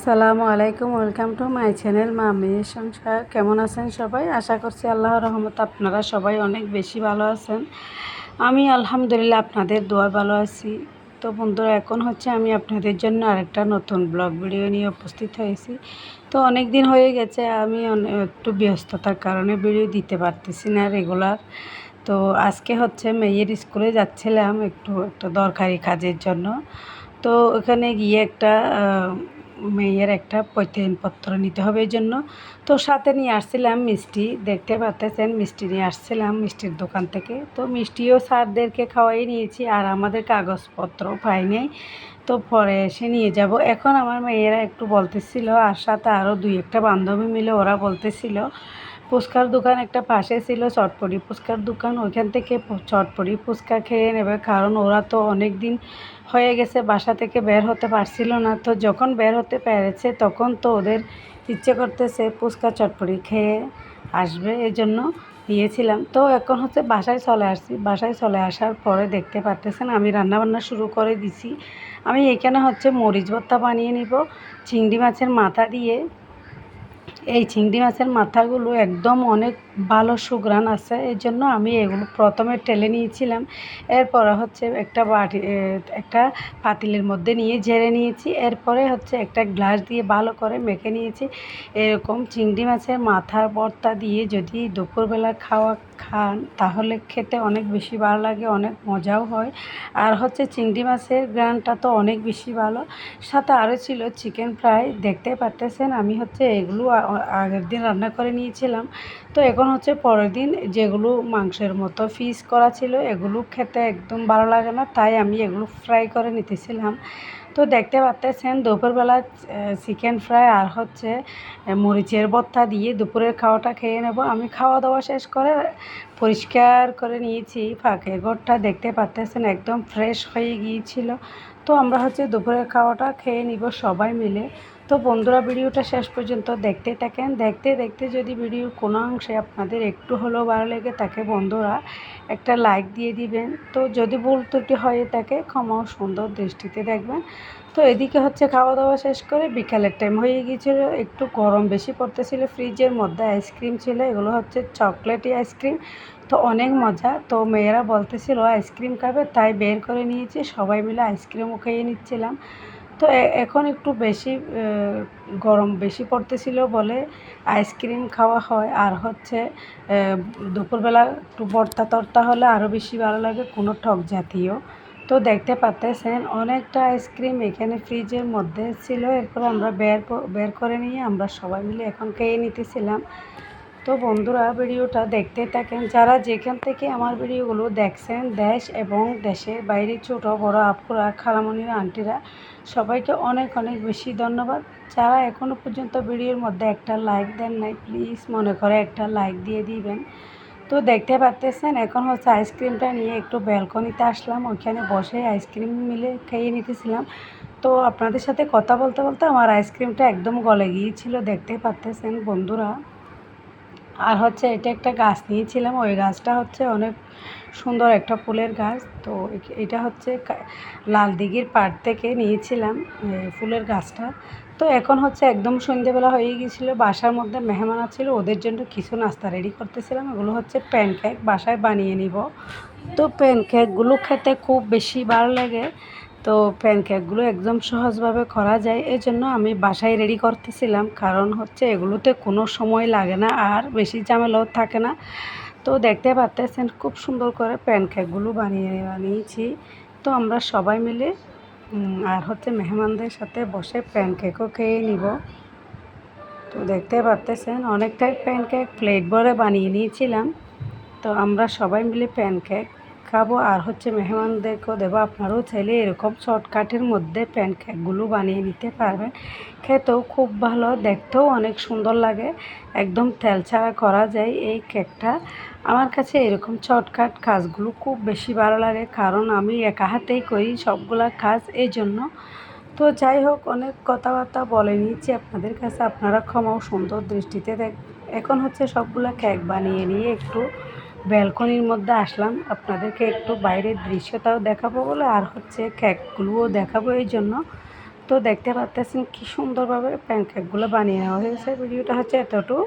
আসসালামু আলাইকুম, welcome to my channel মা মেয়ের সংসার। কেমন আছেন সবাই? আশা করছি আল্লাহর রহমত আপনারা সবাই অনেক বেশি ভালো আছেন। আমি আলহামদুলিল্লাহ আপনাদের দোয়া ভালো আছি। তো বন্ধুরা, এখন হচ্ছে আমি আপনাদের জন্য আরেকটা নতুন ব্লগ ভিডিও নিয়ে উপস্থিত হয়েছি। তো অনেক দিন হয়ে গেছে, আমি একটু ব্যস্ততার কারণে ভিডিও দিতে পারতেছি না রেগুলার। তো আজকে হচ্ছে মেয়ের স্কুলে যাচ্ছিলাম একটু, একটা দরকারি কাজের জন্য। তো ওখানে গিয়ে একটা মেয়ের একটা পত্র নিতে হবে এই জন্য। তো সাথে নিয়ে আসছিলাম মিষ্টি। দেখতে পাচ্ছেন মিষ্টি নিয়ে আসছিলাম মিষ্টির দোকান থেকে। তো মিষ্টিও স্যারদেরকে খাওয়াই নিয়েছি আর আমাদের কাগজপত্র পাই নাই। তো পরে এসে নিয়ে যাব। এখন আমার মেয়েরা একটু বলতেছিল, আর সাথে আরও দুই একটা বান্ধবী মিলে ওরা বলতেছিল ফুচকার দোকান একটা পাশে ছিল, চটপটি ফুচকার দোকান। ওইখান থেকে চটপটি ফুচকা খেয়ে নেবে, কারণ ওরা তো অনেক দিন হয়ে গেছে, বাসা থেকে বের হতে পারছিল না। তো যখন বের হতে পেরেছে, তখন তো ওদের ইচ্ছে করতেছে ফুচকা, চটপটি খেয়ে আসবে এই জন্য দিয়েছিলাম তো এখন হচ্ছে বাসায় চলে আসছি। বাসায় চলে আসার পরে দেখতে পারতেছেন, আমি রান্নাবান্না শুরু করে দিছি। আমি এখানে হচ্ছে মরিচ ভর্তা বানিয়ে নিব, চিংড়ি মাছের মাথা দিয়ে। এই চিংড়ি মাছের মাথাগুলো একদম অনেক ভালো সুঘ্রাণ আছে, এই জন্য আমি এগুলো প্রথমে টেলে নিয়েছিলাম। এরপরে হচ্ছে একটা বাটি একটা পাতিলের মধ্যে নিয়ে ঝেড়ে নিয়েছি। এরপরে হচ্ছে একটা গ্লাস দিয়ে ভালো করে মেখে নিয়েছি। এরকম চিংড়ি মাছের মাথার ভর্তা দিয়ে যদি দুপুরবেলা খাওয়া, খান, তাহলে খেতে অনেক বেশি ভালো লাগে, অনেক মজাও হয়। আর হচ্ছে চিংড়ি মাছের গ্রানটা তো অনেক বেশি ভালো। সাথে আরও ছিল চিকেন ফ্রাই, দেখতে পারতেছেন? আমি হচ্ছে এগুলো আগের দিন রান্না করে নিয়েছিলাম। তো এখন হচ্ছে পরের দিন যেগুলো মাংসের মতো ফিস করা ছিল, এগুলো খেতে একদম ভালো লাগে না। তাই আমি এগুলো ফ্রাই করে নিতেছিলাম। তো দেখতে পাচ্তেছেন, দুপুরবেলা চিকেন ফ্রাই আর হচ্ছে মরিচের ভর্তা দিয়ে দুপুরের খাওয়াটা খেয়ে নেব। আমি খাওয়া দাওয়া শেষ করে পরিষ্কার করে নিয়েছি ফাঁকে ঘরটা দেখতে পাচ্তেছেন, একদম ফ্রেশ হয়ে গিয়েছিল। তো আমরা হচ্ছে দুপুরের খাওয়াটা খেয়ে নিব সবাই মিলে। তো বন্ধুরা, ভিডিওটা শেষ পর্যন্ত দেখতে থাকেন। দেখতে দেখতে যদি ভিডিওর কোনো অংশে আপনাদের একটু হলেও ভালো লেগে থাকে বন্ধুরা একটা লাইক দিয়ে দিবেন। তো যদি ভুল ত্রুটি হয়ে থাকে ক্ষমা ও সুন্দর দৃষ্টিতে দেখবেন। তো এদিকে হচ্ছে খাওয়া দাওয়া শেষ করে বিকালের টাইম হয়ে গিয়েছিল। একটু গরম বেশি পড়তেছিল। ফ্রিজের মধ্যে আইসক্রিম ছিল। এগুলো হচ্ছে চকলেটি আইসক্রিম তো অনেক মজা। তো মেয়েরা বলতেছিল আইসক্রিম খাবে? তাই বের করে নিয়েছি। সবাই মিলে আইসক্রিমও খেয়ে নিচ্ছিলাম। তো এখন একটু বেশি গরম বেশি পড়তেছিল বলে আইসক্রিম খাওয়া হয়। আর হচ্ছে দুপুরবেলা একটু ভর্তা তর্তা হলে আরও বেশি ভালো লাগে, কোনো টক জাতীয়। তো দেখতে পাচ্তেছেন অনেকটা আইসক্রিম এখানে ফ্রিজের মধ্যে ছিল। এরপর আমরা বের বের করে নিয়ে আমরা সবাই মিলে এখন খেয়ে নিতেছিলাম। তো বন্ধুরা ভিডিওটা দেখতে থাকেন, যারা যেখান থেকে আমার ভিডিওগুলো দেখছেন, দেশ এবং দেশের বাইরে ছোট, বড়, আপুরা, খালামণিরা, আন্টিরা, সবাইকে অনেক অনেক বেশি ধন্যবাদ। যারা এখনও পর্যন্ত ভিডিওর মধ্যে একটা লাইক দেন নাই প্লিজ মনে করে একটা লাইক দিয়ে দিবেন। তো দেখতে পাচ্তেছেন এখন হচ্ছে আইসক্রিমটা নিয়ে একটু ব্যালকনিতে আসলাম, ওইখানে বসে আইসক্রিম মিলে খেয়ে নিতেছিলাম। তো আপনাদের সাথে কথা বলতে বলতে আমার আইসক্রিমটা একদম গলে গিয়েছিল, দেখতে পাচ্তেছেন বন্ধুরা। আর হচ্ছে এটা একটা গাছ নিয়েছিলাম, ওই গাছটা হচ্ছে অনেক সুন্দর একটা ফুলের গাছ। তো এটা হচ্ছে লাল দিঘির পাড় থেকে নিয়েছিলাম ফুলের গাছটা। তো এখন হচ্ছে একদম সন্ধ্যেবেলা হয়ে গিয়েছিল, বাসার মধ্যে মেহমান ছিল ওদের জন্য কিছু নাস্তা রেডি করতেছিলাম। এগুলো হচ্ছে প্যানকেক বাসায় বানিয়ে নিব। তো প্যানকেকগুলো খেতে খুব বেশি ভালো লাগে। তো প্যানকেকগুলো একদম সহজভাবে করা যায়। এই জন্য আমি বাসায় রেডি করতেছিলাম। কারণ হচ্ছে এগুলোতে কোনো সময় লাগে না আর বেশি ঝামেলাও থাকে না। তো দেখতে পাচ্তেছেন খুব সুন্দর করে প্যানকেকগুলো বানিয়ে বানিয়েছি তো আমরা সবাই মিলে আর হচ্ছে মেহমানদের সাথে বসে প্যানকেকও খেয়ে নিব। তো দেখতে পাচ্তেছেন অনেকটাই প্যানকেক প্লেট ভরে বানিয়ে নিয়েছিলাম। তো আমরা সবাই মিলে প্যানকেক খাব আর হচ্ছে মেহমানদেরকেও দেবো আপনারাও। চাইলে এরকম শর্টকাটের মধ্যে প্যানকেকগুলো বানিয়ে নিতে পারবেন। খেতেও খুব ভালো, দেখতেও অনেক সুন্দর লাগে। একদম তেল ছাড়া করা যায় এই কেকটা আমার কাছে এরকম শর্টকাট কাজগুলো খুব বেশি ভালো লাগে, কারণ আমি একা হাতেই করি সবগুলা কাজ এই জন্য তো যাই হোক, অনেক কথাবার্তা বলে নিয়েছি আপনাদের কাছে। আপনারা ক্ষমা ও সুন্দর দৃষ্টিতে দেখ এখন হচ্ছে সবগুলা কেক বানিয়ে নিয়ে একটু ব্যালকনির মধ্যে আসলাম। আপনাদেরকে একটু বাইরের দৃশ্যটাও দেখাবো বলে, আর হচ্ছে কেকগুলোও দেখাবো এই জন্য। তো দেখতে পাচ্তেছেন কি সুন্দরভাবে প্যান কেকগুলো বানিয়ে নেওয়া হয়েছে। ভিডিওটা হচ্ছে এতটুকু।